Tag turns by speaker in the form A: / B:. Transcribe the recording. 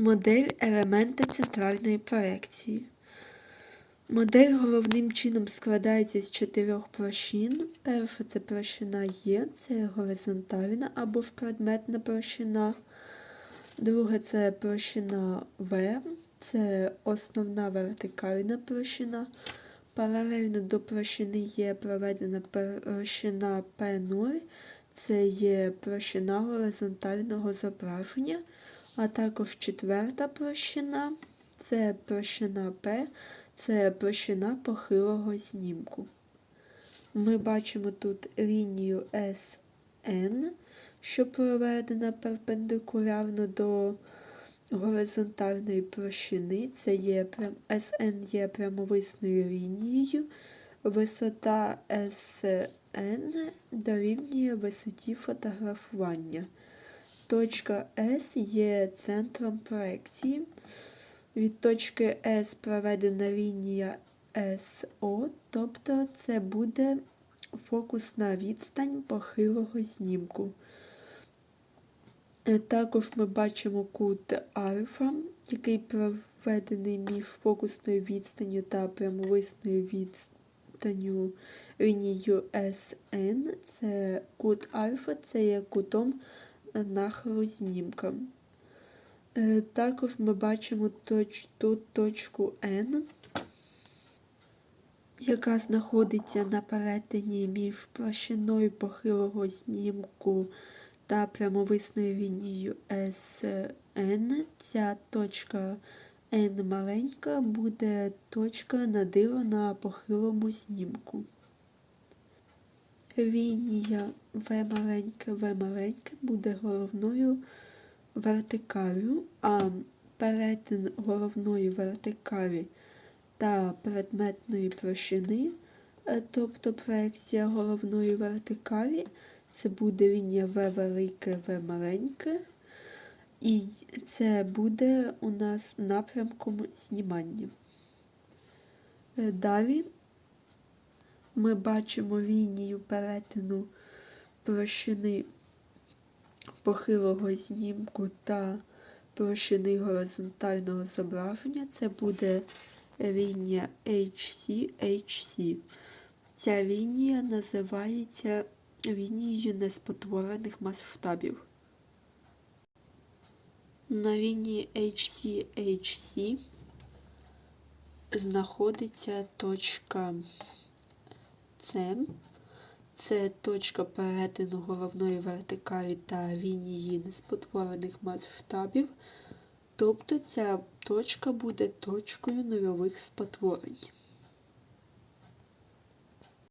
A: Модель елемента центральної проекції. Модель головним чином складається з чотирьох площин. Перша це площина Є, це горизонтальна або ж предметна площина. Друга це площина В, це основна вертикальна площина. Паралельно до площини Є проведена площина P0, це є площина горизонтального зображення, а також четверта площина це площина P, це площина похилого знімку. Ми бачимо тут лінію SN, що проведена перпендикулярно до горизонтальної площини. Це є SN є прямовисною лінією, висота SN дорівнює висоті фотографування. Точка S є центром проекції. Від точки S проведена лінія SO, тобто це буде фокусна відстань похилого знімку. Е, Також ми бачимо кут альфа, який проведений між фокусною відстанню та прямовисною відстанню лінією SN. Це кут альфа, це є кутом нахилу знімка. Е, Також ми бачимо точ, точку N, яка знаходиться на перетині між площиною похилого знімку та прямовисною лінією SN. Ця точка N маленька буде точка надиву на похилому знімку. Лінія В маленьке, В маленьке буде головною вертикалю, а перетин головної вертикалі та предметної площини, е, тобто проекція головної вертикалі, це буде лінія В велике, В маленьке, і це буде у нас напрямком знімання. Е, Далі ми бачимо лінію перетину площини похилого знімку та площини горизонтального зображення. Це буде лінія HC, HC. Ця лінія називається лінією неспотворених масштабів. На лінії HC, HC знаходиться точка С. Це точка перетину головної вертикалі та лінії неспотворених масштабів. Тобто ця точка буде точкою нульових спотворень.